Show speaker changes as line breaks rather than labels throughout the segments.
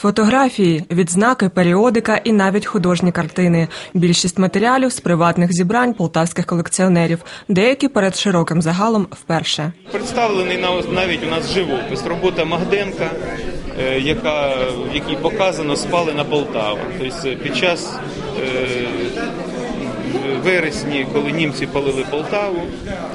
Фотографії, відзнаки, періодика і навіть художні картини. Більшість матеріалів з приватних зібрань полтавських колекціонерів, деякі перед широким загалом вперше.
Представлений на- навіть у нас живопис, робота Магденка, е, яка, в якій показано спалена Полтава. Тобто під час е, вересні, коли німці палили Полтаву,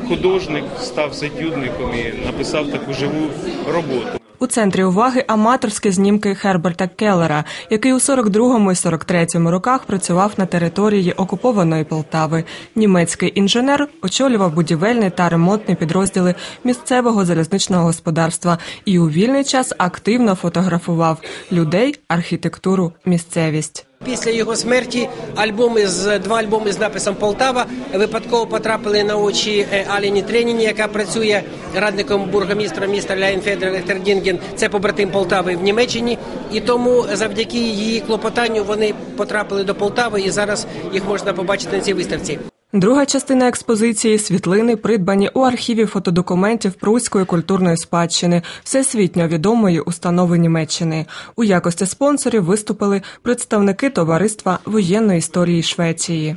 художник став сетюдником і написав таку живу роботу.
У центрі уваги аматорські знімки Херберта Келлера, який у 42-му і 43-му роках працював на території окупованої Полтави. Німецький інженер очолював будівельний та ремонтні підрозділи місцевого залізничного господарства і у вільний час активно фотографував людей, архітектуру, місцевість.
Після його смерті альбоми з два альбоми з написом Полтава випадково потрапили на очі е, Аліні Треніні, яка працює радником бургомістра міста Ляйнфедер Лехтердінген. Це побратим Полтави в Німеччині. І тому завдяки її клопотанню вони потрапили до Полтави, і зараз їх можна побачити на цій виставці.
Друга частина експозиції світлини, придбані у архіві фотодокументів Пруської культурної спадщини, всесвітньо відомої установи Німеччини. У якості спонсорів виступили представники товариства воєнної історії Швеції.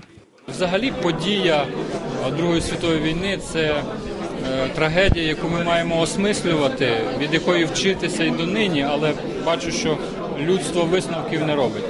Взагалі, подія Другої світової війни це е, трагедія, яку ми маємо осмислювати, від якої вчитися і донині, але бачу, що людство висновків не робить.